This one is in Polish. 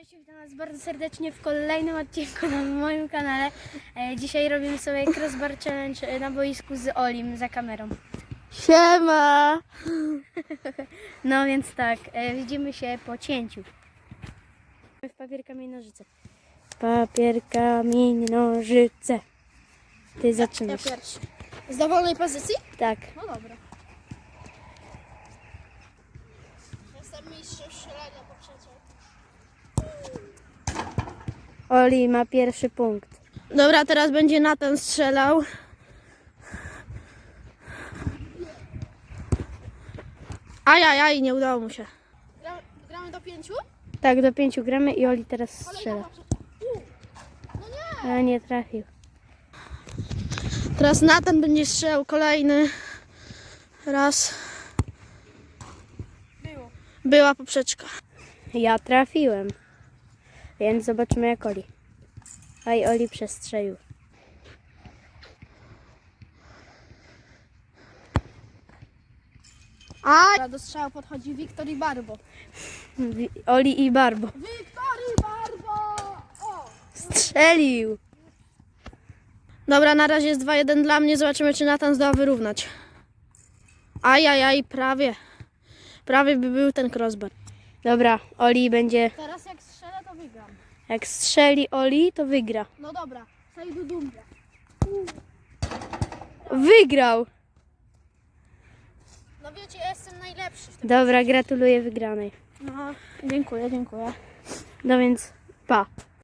Cześć, witam Was bardzo serdecznie w kolejnym odcinku na moim kanale. E, dzisiaj robimy sobie crossbar challenge e, na boisku z Olim za kamerą. Siema! No więc tak, e, widzimy się po cięciu. W papier, kamień, nożyce. Papier, kamień, nożyce. Ty zaczynasz. pierwszy. Z dowolnej pozycji? Tak. No dobra. Jestem mistrzem strzelania poprzeczek. Oli ma pierwszy punkt. Dobra, teraz będzie Natan strzelał. Ajajaj, nie udało mu się. Gramy do pięciu? Tak, do pięciu gramy i Oli teraz strzela. Ale nie trafił. Teraz Natan będzie strzelał kolejny. Raz. Była poprzeczka. Ja trafiłem. Więc zobaczymy jak Oli. Aj, Oli przestrzelił. A do strzału podchodzi Wiktor i Barbo. Wi- Oli i Barbo. Wiktor i Barbo! O! Strzelił! Dobra, na razie jest 2-1 dla mnie. Zobaczymy, czy Natan zdoła wyrównać. Ajajaj, prawie. Prawie by był ten crossbar. Dobra, Oli będzie. Teraz jak wygram. Jak strzeli Oli, to wygra. No dobra, Sejdu Dumbia. Wygrał! No wiecie, ja jestem najlepszy w tym. Dobra, gratuluję wygranej. No, dziękuję, dziękuję. No więc, pa.